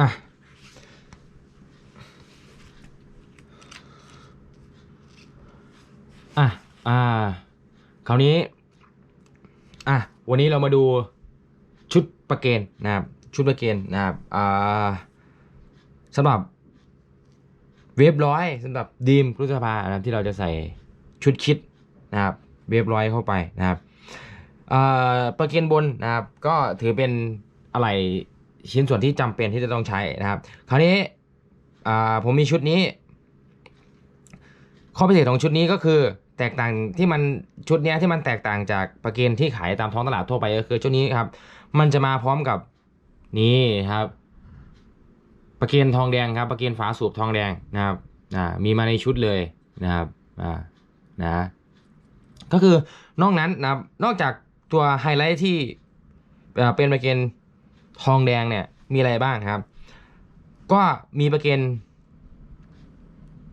อะอะอ่า คราวนี้ อะ วันนี้เรามาดูชุดประเกณฑ์นะครับ ชุดประเกณฑ์นะครับ อ่าสำหรับเวฟร้อยสำหรับดีมพฤษภานะครับที่เราจะใส่ชุดคิดนะครับ เวฟร้อยเข้าไปนะครับ อ่า ประเกณฑ์บนนะครับ ก็ถือเป็นอะไร ชิ้นส่วนที่จำเป็นที่จะต้องใช้นะครับ คราวนี้ผมมีชุดนี้ ข้อพิเศษของชุดนี้ก็คือแตกต่างที่มันชุดนี้ที่มันแตกต่างจากประเกณฑ์ที่ขายตามท้องตลาดทั่วไปก็คือชุดนี้ครับ มันจะมาพร้อมกับนี่ครับประเกณฑ์ทองแดงครับประเกณฑ์ฝาสูบทองแดงนะครับอ่ามีมาในชุดเลยนะครับอ่านะก็คือนอกนั้นนะครับนอกจากตัวไฮไลท์ที่เอ่อเป็นประเกณฑ์ ทองแดงเนี่ยมีอะไรบ้างครับ ก็มีประเกณฑ์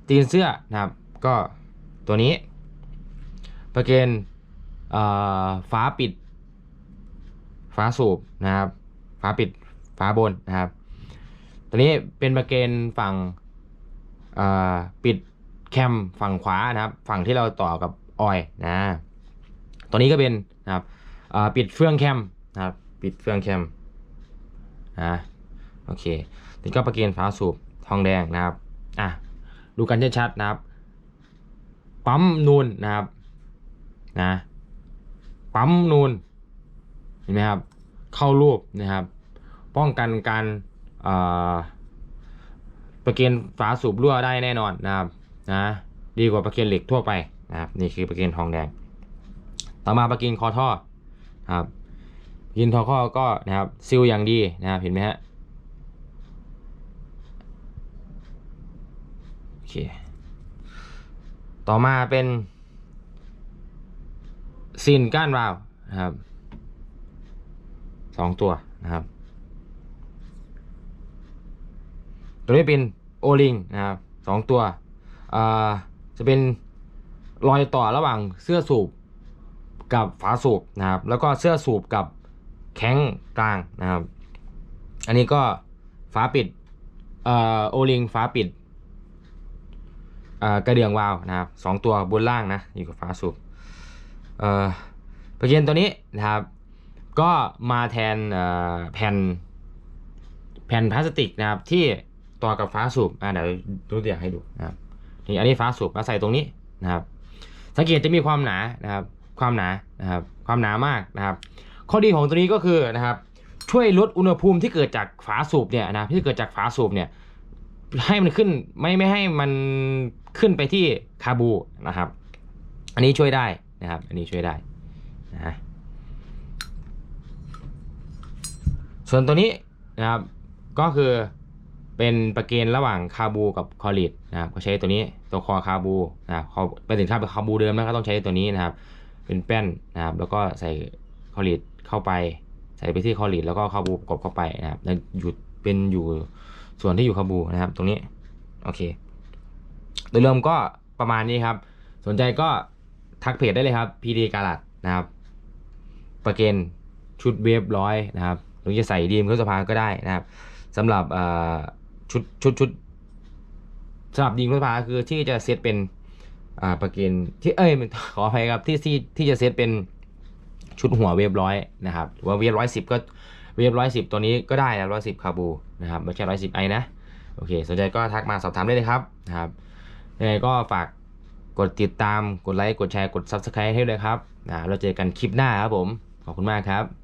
ตีนเสื้อนะครับ ก็ตัวนี้ ประเกณฑ์เอ่อฝาปิดฝาสูบนะครับฝาปิดฝาบนนะครับ ตัวนี้เป็นประเกณฑ์ฝั่งเอ่อปิดแคมฝั่งขวานะครับ ฝั่งที่เราต่อกับออยนะตัวนี้ก็เป็นนะครับเอ่อปิดเฟืองแคมนะครับ ปิดเฟืองแคม นะโอเคนี่ก็ประเกณฑ์ฝาสูบทองแดงนะครับอะดูกันชัดๆนะครับ ปั๊มนูนนะครับนะปั๊มนูนเห็นไหมครับ เข้ารูปนะครับ ป้องกันการประเกณฑ์ฝาสูบรั่วได้แน่นอนนะครับนะดีกว่าประเกณฑ์เหล็กทั่วไปนะครับนี่คือประเกณฑ์ทองแดง ต่อมาประเกณฑ์คอท่อครับ ประเกณฑ์ทอข้อก็นะครับซิลอย่างดีนะครับเห็นไหมฮะโอเคต่อมาเป็นซีนก้านวาวนะครับสองตัวนะครับ ตัวนี้เป็นโอลิงนะครับสองตัวอ่าจะเป็นรอยต่อระหว่างเสื้อสูบกับฝาสูบนะครับ แล้วก็เสื้อสูบกับ แข้งกลางนะครับ อันนี้ก็ฝาปิดเอ่อโอลิงฝาปิดอ่ากระเดื่องวาล์วนะครับสองตัวบนล่างนะอยู่กับฝาสูบเอ่อประเกนตัวนี้นะครับ ก็มาแทนแผ่นแผ่นพลาสติกนะครับที่ต่อกับฝาสูบอ่าเดี๋ยวดูตัวอย่างให้ดูนะครับนี่อันนี้ฝาสูบมาใส่ตรงนี้นะครับ สังเกตจะมีความหนานะครับ ความหนานะครับ ความหนามากนะครับ ข้อดีของตัวนี้ก็คือนะครับช่วยลดอุณหภูมิที่เกิดจากฝาสูบเนี่ยนะที่เกิดจากฝาสูบเนี่ยให้มันขึ้นไม่ไม่ให้มันขึ้นไปที่คาบูนะครับ อันนี้ช่วยได้นะครับ อันนี้ช่วยได้นะส่วนตัวนี้นะครับก็คือเป็นประเกณฑ์ระหว่างคาบูกับคอลิดนะครับก็ใช้ตัวนี้ตัวคอคาบูนะครับเขาเป็นสินค้าเป็นคาบูเดิมนะก็ต้องใช้ตัวนี้นะครับ เป็นแป้นนะครับแล้วก็ใส่คอลิด เข้าไป ใส่ไปที่คอลิดแล้วก็คาบูประกบเข้าไปนะครับแล้วอยู่เป็นอยู่ส่วนที่อยู่คาบูนะครับ ตรงนี้โอเคโดยรวมก็ประมาณนี้ครับ สนใจก็ทักเพจได้เลยครับ PD กาลัดนะครับ ประเกณชุดเวฟร้อยนะครับหรือจะใส่ดีมเครื่องสภาก็ได้นะครับสำหรับชุดชุดชุดสำหรับดีมเครื่องสภาคือที่จะเซตเป็นอ่าประเกณที่เอ้ยขออภัยครับที่ที่ที่จะเซตเป็น ชุดหัวเวฟร้อยนะครับว่าเวฟร้อยสิบก็เวฟร้อยสิบตัวนี้ก็ได้นะร้อยสิบคาบูนะครับไม่ใช่ร้อยสิบไอนะโอเคสนใจก็ทักมาสอบถามได้เลยครับนะครับยังไงก็ฝากกดติดตามกดไลค์กดแชร์กด Subscribe ให้ด้วยครับนะเราเจอกันคลิปหน้าครับผม ขอบคุณมากครับ